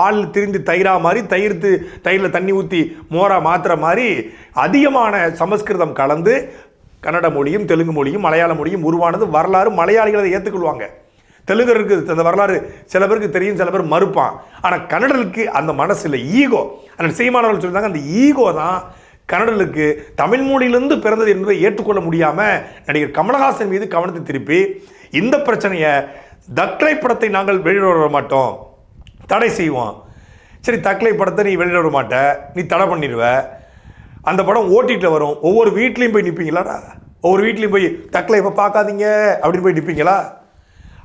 பால் திரிந்து தயிரா மாதிரி தயிர்த்து தயிரில் தண்ணி ஊற்றி மோரா மாற்றுற மாதிரி அதிகமான சமஸ்கிருதம் கலந்து கன்னட மொழியும் தெலுங்கு மொழியும் மலையாள மொழியும் உருவானது வரலாறு மலையாளிகள் அதை ஏற்றுக்கொள்வாங்க தெலுங்கருக்கு அந்த வரலாறு சில பேருக்கு தெரியும் சில பேர் மறுப்பான். ஆனால் கன்னடலுக்கு அந்த மனசில் ஈகோ அந்த சீமானவர்கள் சொல்லியிருந்தாங்க அந்த ஈகோ தான் கன்னடலுக்கு தமிழ் மொழியிலிருந்து பிறந்தது என்பதை ஏற்றுக்கொள்ள முடியாமல் நடிகர் கமலஹாசன் மீது கவனத்தை திருப்பி இந்த பிரச்சனையை தக்லை படத்தை நாங்கள் வெளியிட மாட்டோம். தடை செய்வோம் சரி தக்லை படத்தை நீ வெளியிட விட மாட்ட. நீ தடை பண்ணிடுவ. அந்த படம் ஓட்டிகிட்டு வரும். ஒவ்வொரு வீட்லேயும் போய் நிற்பீங்களாடா ஒவ்வொரு வீட்லேயும் போய் தக்கலை இப்போ பார்க்காதீங்க. அப்படின்னு போய் நிற்பீங்களா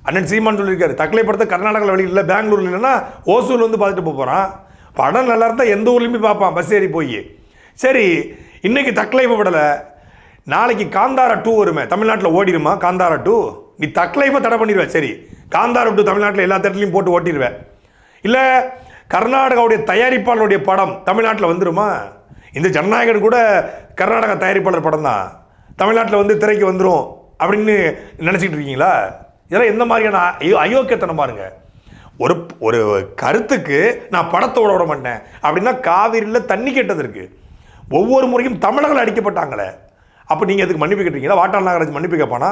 அண்ணன் சீமான் சொல்லியிருக்காரு தக்லை படத்தை கர்நாடகாவில் வெளியிடல பெங்களூர்ல இல்லைன்னா ஓசூரில் வந்து பார்த்துட்டு போக போகிறான் படம் நல்லா இருந்தால் எந்த ஊர்லேயும் பார்ப்பான் பஸ் ஏறி போய். சரி இன்றைக்கி தக்லை படலை நாளைக்கு காந்தாரா டூ வருமே. தமிழ்நாட்டில் ஓடிடுமா? காந்தாரா டூ? நீ தக்லைஃபை தடை பண்ணிடுவேன் சரி காந்தாரா டூ தமிழ்நாட்டில் எல்லா தேட்டர்லையும் போட்டு ஓட்டிடுவேன் இல்லை கர்நாடகாவுடைய தயாரிப்பாளருடைய படம் தமிழ்நாட்டில் வந்துருமா? இந்த ஜனநாயகன் கூட கர்நாடகா தயாரிப்பாளர் படம் தான் தமிழ்நாட்டில் வந்து திரைக்கு வந்துடும் அப்படின்னு நினச்சிக்கிட்டு இருக்கீங்களா? இதெல்லாம் எந்த மாதிரியான ஐயோ அயோக்கியத்தனம் பாருங்க. ஒரு ஒரு கருத்துக்கு நான் படத்தோட விட மாட்டேன். அப்படின்னா காவிரியில் தண்ணி கெட்டது இருக்குது ஒவ்வொரு முறையும் தமிழர்கள் அடிக்கப்பட்டாங்களே. அப்போ நீங்கள் அதுக்கு மன்னிப்பு கேட்டீங்களா வாட்டாள் நாகராஜ் மன்னிப்பு கேட்பானா?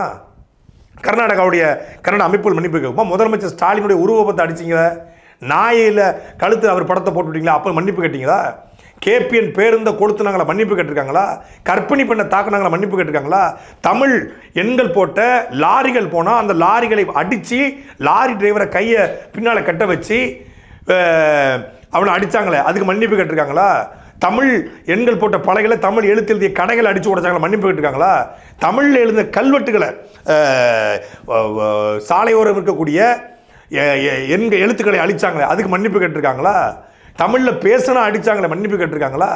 கர்நாடகாவுடைய கன்னட அமைப்புகள் மன்னிப்பு கேட்குமா? முதலமைச்சர் ஸ்டாலினுடைய உருவப்பத்தை அடிச்சிங்களே. நாயில் கழுத்து அவர் படத்தை போட்டு விட்டீங்களா அப்போ மன்னிப்பு கேட்டீங்களா? கேபிஎன் பேருந்தை கொளுத்துனாங்களா? மன்னிப்பு கேட்டிருக்காங்களா? கற்பிணி பண்ண தாக்குனாங்களா? மன்னிப்பு கேட்டிருக்காங்களா? தமிழ் எண்கள் போட்ட லாரிகள் போனால் அந்த லாரிகளை அடித்து லாரி டிரைவரை கையை பின்னால் கட்ட வச்சு அவனை அடித்தாங்களே அதுக்கு மன்னிப்பு கேட்டிருக்காங்களா? தமிழ் எண்கள் போட்ட பலகைகளை தமிழ் எழுத்து எழுதிய கடைகளை அடித்து உடைச்சாங்களா? மன்னிப்பு கேட்டிருக்காங்களா? தமிழில் எழுந்த கல்வெட்டுகளை சாலையோரம் இருக்கக்கூடிய எங்க எழுத்துக்களை அழிச்சாங்களே அதுக்கு மன்னிப்பு கேட்டிருக்காங்களா? தமிழில் பேசினா அடிச்சாங்களே மன்னிப்பு கேட்டிருக்காங்களா?